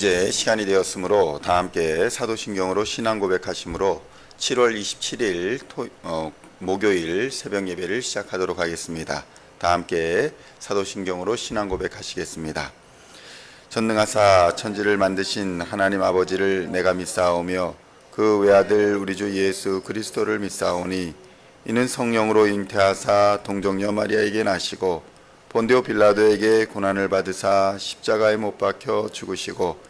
이제 시간이 되었으므로 다 함께 사도신경으로 신앙 고백하심으로 7월 27일 토, 어, 목요일 새벽 예배를 시작하도록 하겠습니다. 다 함께 사도신경으로 신앙 고백하시겠습니다. 전능하사 천지를 만드신 하나님 아버지를 내가 믿사오며 그 외아들 우리 주 예수 그리스도를 믿사오니 이는 성령으로 잉태하사 동정녀 마리아에게 나시고 본디오 빌라도에게 고난을 받으사 십자가에 못 박혀 죽으시고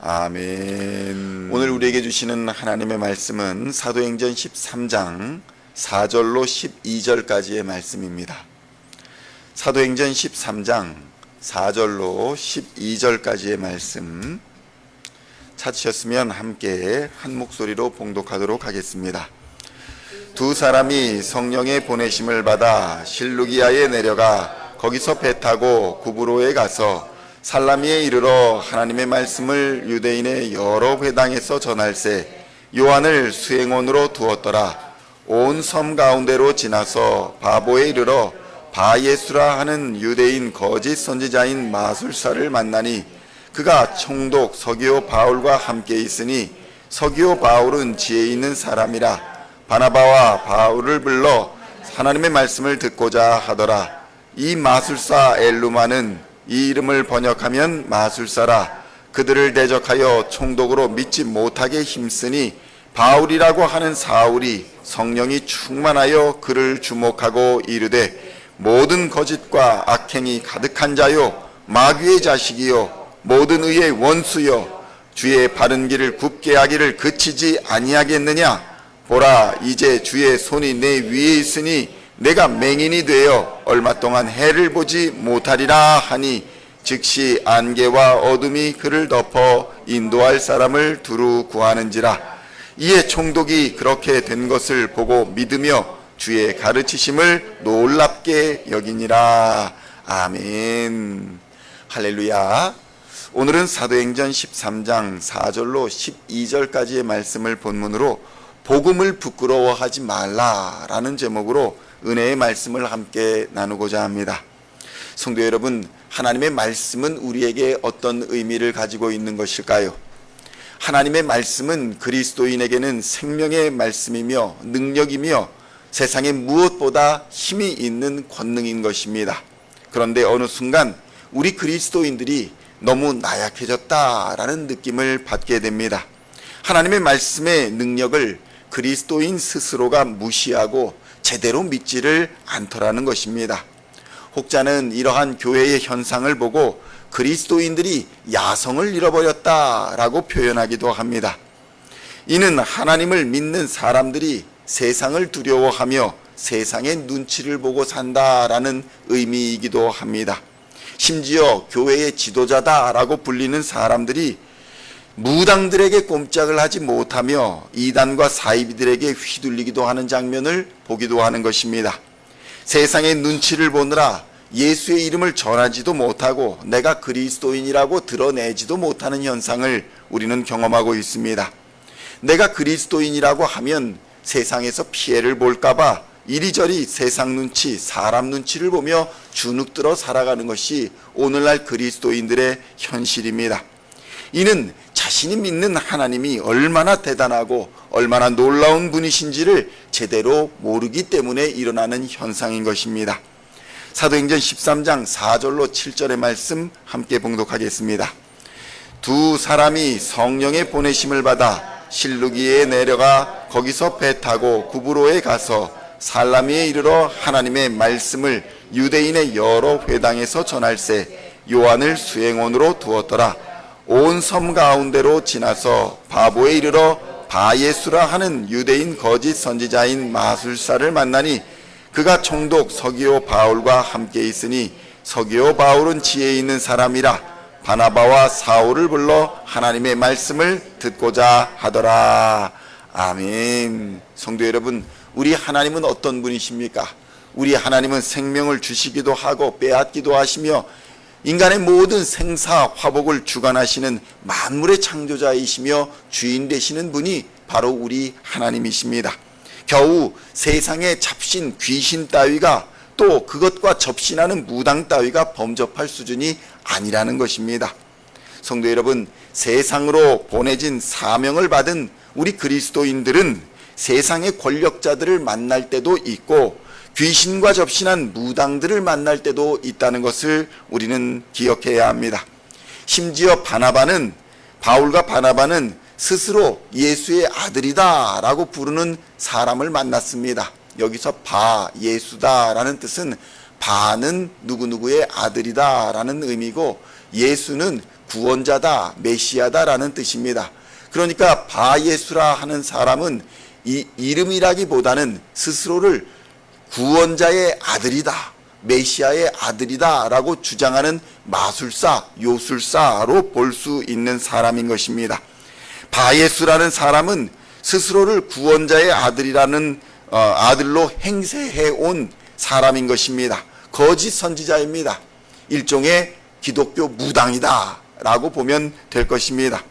아멘. 오늘 우리에게 주시는 하나님의 말씀은 사도행전 13장 4절로 12절까지의 말씀입니다. 사도행전 13장 4절로 12절까지의 말씀 찾으셨으면 함께 한 목소리로 봉독하도록 하겠습니다. 두 사람이 성령의 보내심을 받아 실루기아에 내려가 거기서 배 타고 구브로에 가서 살라미에 이르러 하나님의 말씀을 유대인의 여러 회당에서 전할세 요한을 수행원으로 두었더라. 온 섬 가운데로 지나서 바보에 이르러 바예수라 하는 유대인 거짓 선지자인 마술사를 만나니 그가 총독 서기오 바울과 함께 있으니 서기오 바울은 지혜 있는 사람이라 바나바와 바울을 불러 하나님의 말씀을 듣고자 하더라. 이 마술사 엘루마는 이 이름을 번역하면 마술사라. 그들을 대적하여 총독으로 믿지 못하게 힘쓰니 바울이라고 하는 사울이 성령이 충만하여 그를 주목하고 이르되 모든 거짓과 악행이 가득한 자요 마귀의 자식이요 모든 의의 원수여 주의 바른 길을 굽게 하기를 그치지 아니하겠느냐? 보라 이제 주의 손이 내 위에 있으니 내가 맹인이 되어 얼마 동안 해를 보지 못하리라 하니 즉시 안개와 어둠이 그를 덮어 인도할 사람을 두루 구하는지라. 이에 총독이 그렇게 된 것을 보고 믿으며 주의 가르치심을 놀랍게 여기니라. 아멘. 할렐루야. 오늘은 사도행전 13장 4절로 12절까지의 말씀을 본문으로 복음을 부끄러워하지 말라라는 제목으로 은혜의 말씀을 함께 나누고자 합니다. 성도 여러분, 하나님의 말씀은 우리에게 어떤 의미를 가지고 있는 것일까요? 하나님의 말씀은 그리스도인에게는 생명의 말씀이며 능력이며 세상에 무엇보다 힘이 있는 권능인 것입니다. 그런데 어느 순간 우리 그리스도인들이 너무 나약해졌다라는 느낌을 받게 됩니다. 하나님의 말씀의 능력을 그리스도인 스스로가 무시하고 제대로 믿지를 않더라는 것입니다. 혹자는 이러한 교회의 현상을 보고 그리스도인들이 야성을 잃어버렸다라고 표현하기도 합니다. 이는 하나님을 믿는 사람들이 세상을 두려워하며 세상의 눈치를 보고 산다라는 의미이기도 합니다. 심지어 교회의 지도자다라고 불리는 사람들이 무당들에게 꼼짝을 하지 못하며 이단과 사이비들에게 휘둘리기도 하는 장면을 보기도 하는 것입니다. 세상의 눈치를 보느라 예수의 이름을 전하지도 못하고 내가 그리스도인이라고 드러내지도 못하는 현상을 우리는 경험하고 있습니다. 내가 그리스도인이라고 하면 세상에서 피해를 볼까봐 이리저리 세상 눈치, 사람 눈치를 보며 주눅들어 살아가는 것이 오늘날 그리스도인들의 현실입니다. 이는 자신이 믿는 하나님이 얼마나 대단하고 얼마나 놀라운 분이신지를 제대로 모르기 때문에 일어나는 현상인 것입니다. 사도행전 13장 4절로 7절의 말씀 함께 봉독하겠습니다. 두 사람이 성령의 보내심을 받아 실루기에 내려가 거기서 배 타고 구브로에 가서 살라미에 이르러 하나님의 말씀을 유대인의 여러 회당에서 전할세 요한을 수행원으로 두었더라. 온 섬 가운데로 지나서 바보에 이르러 바예수라 하는 유대인 거짓 선지자인 마술사를 만나니 그가 총독 서기오 바울과 함께 있으니 서기오 바울은 지혜 있는 사람이라 바나바와 사울을 불러 하나님의 말씀을 듣고자 하더라. 아멘. 성도 여러분, 우리 하나님은 어떤 분이십니까? 우리 하나님은 생명을 주시기도 하고 빼앗기도 하시며 인간의 모든 생사 화복을 주관하시는 만물의 창조자이시며 주인 되시는 분이 바로 우리 하나님이십니다. 겨우 세상에 잡신 귀신 따위가 또 그것과 접신하는 무당 따위가 범접할 수준이 아니라는 것입니다. 성도 여러분, 세상으로 보내진 사명을 받은 우리 그리스도인들은 세상의 권력자들을 만날 때도 있고 귀신과 접신한 무당들을 만날 때도 있다는 것을 우리는 기억해야 합니다. 심지어 바나바는 바울과 바나바는 스스로 예수의 아들이다라고 부르는 사람을 만났습니다. 여기서 바 예수다라는 뜻은 바는 누구누구의 아들이다라는 의미고 예수는 구원자다 메시아다라는 뜻입니다. 그러니까 바 예수라 하는 사람은 이 이름이라기보다는 스스로를 구원자의 아들이다. 메시아의 아들이다라고 주장하는 마술사, 요술사로 볼 수 있는 사람인 것입니다. 바예수라는 사람은 스스로를 구원자의 아들이라는 어, 아들로 행세해 온 사람인 것입니다. 거짓 선지자입니다. 일종의 기독교 무당이다라고 보면 될 것입니다.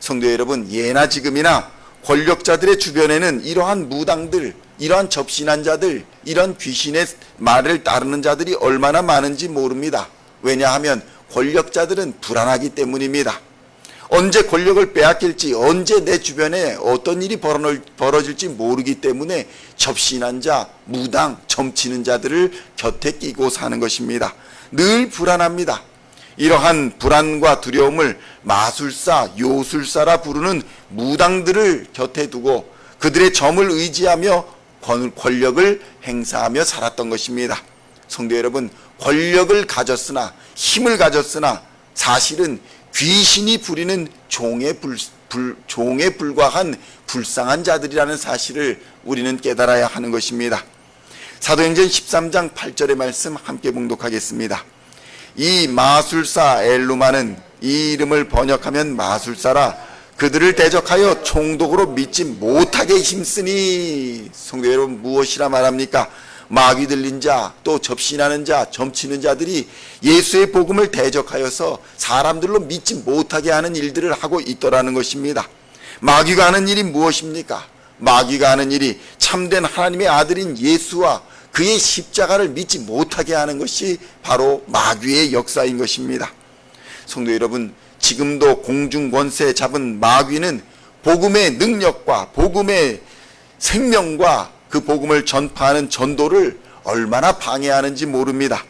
성도 여러분, 예나 지금이나 권력자들의 주변에는 이러한 무당들, 이러한 접신한 자들, 이런 귀신의 말을 따르는 자들이 얼마나 많은지 모릅니다. 왜냐하면 권력자들은 불안하기 때문입니다. 언제 권력을 빼앗길지, 언제 내 주변에 어떤 일이 벌어- 벌어질지 모르기 때문에 접신한 자, 무당, 점치는 자들을 곁에 끼고 사는 것입니다. 늘 불안합니다. 이러한 불안과 두려움을 마술사, 요술사라 부르는 무당들을 곁에 두고 그들의 점을 의지하며 권- 권력을 행사하며 살았던 것입니다. 성도 여러분, 권력을 가졌으나 힘을 가졌으나 사실은 귀신이 부리는 종에 불, 불- 종에 불과한 불쌍한 자들이라는 사실을 우리는 깨달아야 하는 것입니다. 사도행전 13장 8절의 말씀 함께 봉독하겠습니다. 이 마술사 엘루마는 이 이름을 번역하면 마술사라 그들을 대적하여 총독으로 믿지 못하게 힘쓰니 성도 여러분 무엇이라 말합니까? 마귀 들린 자, 또 접신하는 자, 점치는 자들이 예수의 복음을 대적하여서 사람들로 믿지 못하게 하는 일들을 하고 있더라는 것입니다. 마귀가 하는 일이 무엇입니까? 마귀가 하는 일이 참된 하나님의 아들인 예수와 그의 십자가를 믿지 못하게 하는 것이 바로 마귀의 역사인 것입니다. 성도 여러분, 지금도 공중 권세 잡은 마귀는 복음의 능력과 복음의 생명과 그 복음을 전파하는 전도를 얼마나 방해하는지 모릅니다.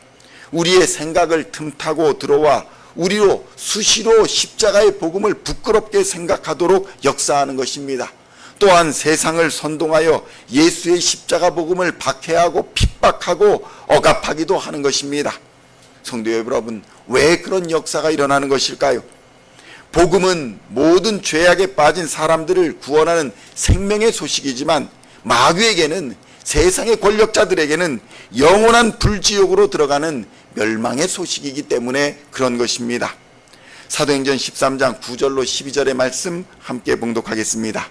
우리의 생각을 틈타고 들어와 우리로 수시로 십자가의 복음을 부끄럽게 생각하도록 역사하는 것입니다. 또한 세상을 선동하여 예수의 십자가 복음을 박해하고 핍박하고 억압하기도 하는 것입니다. 성도 여러분, 왜 그런 역사가 일어나는 것일까요? 복음은 모든 죄악에 빠진 사람들을 구원하는 생명의 소식이지만 마귀에게는 세상의 권력자들에게는 영원한 불지옥으로 들어가는 멸망의 소식이기 때문에 그런 것입니다. 사도행전 13장 9절로 12절의 말씀 함께 봉독하겠습니다.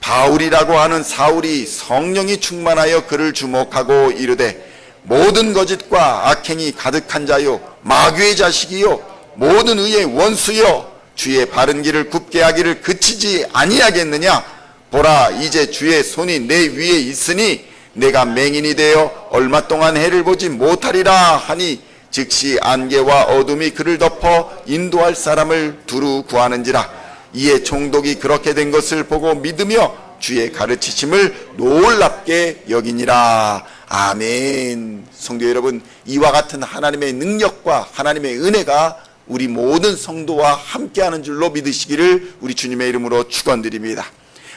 바울이라고 하는 사울이 성령이 충만하여 그를 주목하고 이르되 모든 거짓과 악행이 가득한 자요 마귀의 자식이요 모든 의의 원수요 주의 바른 길을 굽게 하기를 그치지 아니하겠느냐 보라 이제 주의 손이 내 위에 있으니 내가 맹인이 되어 얼마 동안 해를 보지 못하리라 하니 즉시 안개와 어둠이 그를 덮어 인도할 사람을 두루 구하는지라 이에 총독이 그렇게 된 것을 보고 믿으며 주의 가르치심을 놀랍게 여기니라. 아멘. 성도 여러분, 이와 같은 하나님의 능력과 하나님의 은혜가 우리 모든 성도와 함께하는 줄로 믿으시기를 우리 주님의 이름으로 축원드립니다.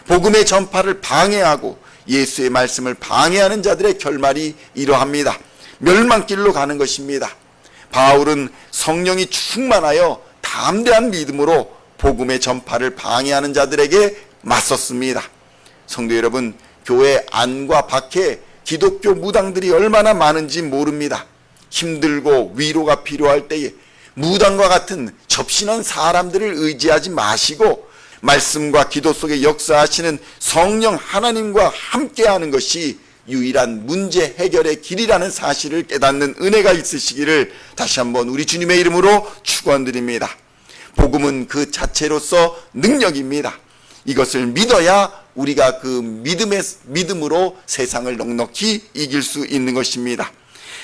복음의 전파를 방해하고 예수의 말씀을 방해하는 자들의 결말이 이러합니다. 멸망길로 가는 것입니다. 바울은 성령이 충만하여 담대한 믿음으로 복음의 전파를 방해하는 자들에게 맞섰습니다. 성도 여러분, 교회 안과 밖에 기독교 무당들이 얼마나 많은지 모릅니다. 힘들고 위로가 필요할 때에 무당과 같은 접신한 사람들을 의지하지 마시고 말씀과 기도 속에 역사하시는 성령 하나님과 함께하는 것이 유일한 문제 해결의 길이라는 사실을 깨닫는 은혜가 있으시기를 다시 한번 우리 주님의 이름으로 축원드립니다. 복음은 그 자체로서 능력입니다. 이것을 믿어야 우리가 그 믿음의 믿음으로 세상을 넉넉히 이길 수 있는 것입니다.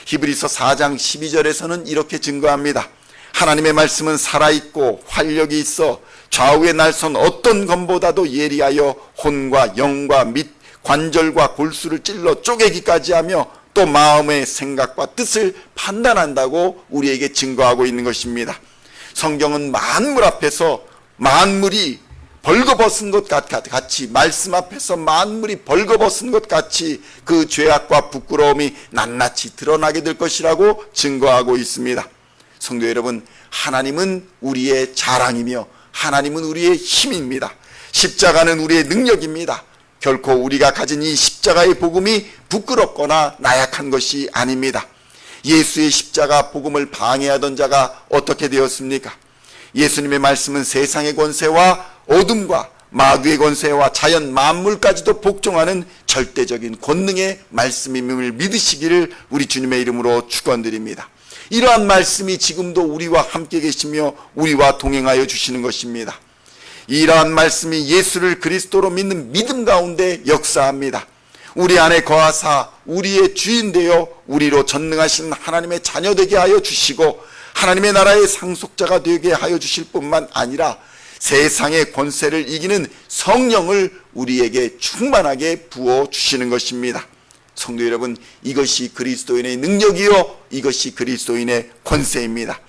히브리서 4장 12절에서는 이렇게 증거합니다. 하나님의 말씀은 살아있고 활력이 있어 좌우에 날선 어떤 검보다도 예리하여 혼과 영과 및 관절과 골수를 찔러 쪼개기까지 하며 또 마음의 생각과 뜻을 판단한다고 우리에게 증거하고 있는 것입니다. 성경은 만물 앞에서 만물이 벌거벗은 것 같이 말씀 앞에서 만물이 벌거벗은 것 같이 그 죄악과 부끄러움이 낱낱이 드러나게 될 것이라고 증거하고 있습니다. 성도 여러분, 하나님은 우리의 자랑이며 하나님은 우리의 힘입니다. 십자가는 우리의 능력입니다. 결코 우리가 가진 이 십자가의 복음이 부끄럽거나 나약한 것이 아닙니다. 예수의 십자가 복음을 방해하던 자가 어떻게 되었습니까? 예수님의 말씀은 세상의 권세와 어둠과 마귀의 권세와 자연 만물까지도 복종하는 절대적인 권능의 말씀임을 믿으시기를 우리 주님의 이름으로 축원드립니다. 이러한 말씀이 지금도 우리와 함께 계시며 우리와 동행하여 주시는 것입니다. 이러한 말씀이 예수를 그리스도로 믿는 믿음 가운데 역사합니다. 우리 안에 거하사 우리의 주인 되어 우리로 전능하신 하나님의 자녀 되게 하여 주시고 하나님의 나라의 상속자가 되게 하여 주실 뿐만 아니라 세상의 권세를 이기는 성령을 우리에게 충만하게 부어 주시는 것입니다. 성도 여러분, 이것이 그리스도인의 능력이요, 이것이 그리스도인의 권세입니다.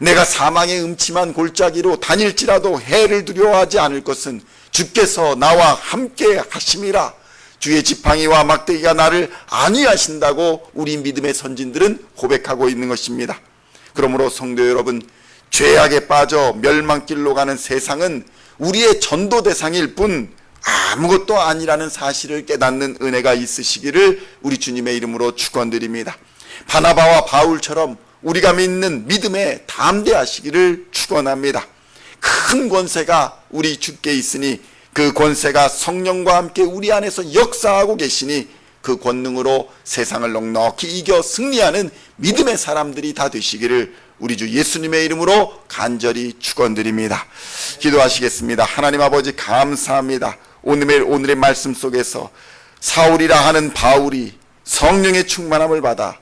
내가 사망의 음침한 골짜기로 다닐지라도 해를 두려워하지 않을 것은 주께서 나와 함께 하심이라. 주의 지팡이와 막대기가 나를 안위하신다고 우리 믿음의 선진들은 고백하고 있는 것입니다. 그러므로 성도 여러분, 죄악에 빠져 멸망길로 가는 세상은 우리의 전도 대상일 뿐 아무것도 아니라는 사실을 깨닫는 은혜가 있으시기를 우리 주님의 이름으로 축원드립니다. 바나바와 바울처럼 우리가 믿는 믿음에 담대하시기를 축원합니다. 큰 권세가 우리 주께 있으니 그 권세가 성령과 함께 우리 안에서 역사하고 계시니 그 권능으로 세상을 넉넉히 이겨 승리하는 믿음의 사람들이 다 되시기를 우리 주 예수님의 이름으로 간절히 축원드립니다. 기도하시겠습니다. 하나님 아버지 감사합니다. 오늘의 오늘의 말씀 속에서 사울이라 하는 바울이 성령의 충만함을 받아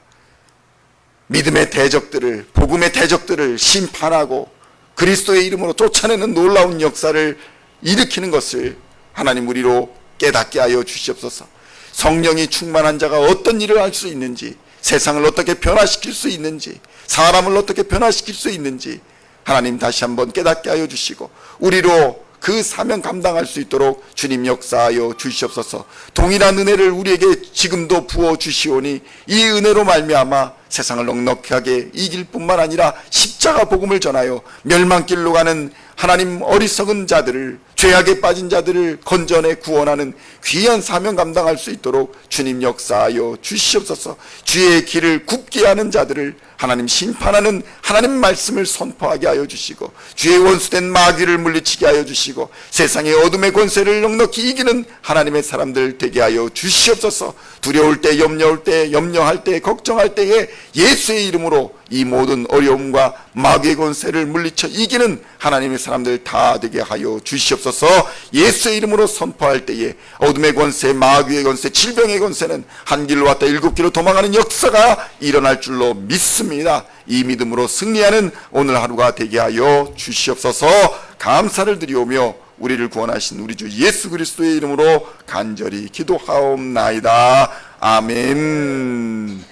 믿음의 대적들을 복음의 대적들을 심판하고 그리스도의 이름으로 쫓아내는 놀라운 역사를 일으키는 것을 하나님 우리로 깨닫게 하여 주시옵소서. 성령이 충만한 자가 어떤 일을 할 수 있는지 세상을 어떻게 변화시킬 수 있는지 사람을 어떻게 변화시킬 수 있는지 하나님 다시 한번 깨닫게 하여 주시고 우리로 그 사명 감당할 수 있도록 주님 역사하여 주시옵소서. 동일한 은혜를 우리에게 지금도 부어 주시오니 이 은혜로 말미암아 세상을 넉넉하게 이길 뿐만 아니라 십자가 복음을 전하여 멸망길로 가는 하나님 어리석은 자들을 죄악에 빠진 자들을 건전해 구원하는 귀한 사명 감당할 수 있도록 주님 역사하여 주시옵소서. 주의 길을 굽게 하는 자들을 하나님 심판하는 하나님 말씀을 선포하게 하여 주시고 주의 원수된 마귀를 물리치게 하여 주시고 세상의 어둠의 권세를 넉넉히 이기는 하나님의 사람들 되게 하여 주시옵소서. 두려울 때 염려할 때 염려할 때 걱정할 때에 예수의 이름으로 이 모든 어려움과 마귀의 권세를 물리쳐 이기는 하나님의 사람들 다 되게 하여 주시옵소서 예수의 이름으로 선포할 때에 어둠의 권세, 마귀의 권세, 질병의 권세는 한 길로 왔다 일곱 길로 도망가는 역사가 일어날 줄로 믿습니다. 이 믿음으로 승리하는 오늘 하루가 되게 하여 주시옵소서 감사를 드리오며 우리를 구원하신 우리 주 예수 그리스도의 이름으로 간절히 기도하옵나이다. 아멘.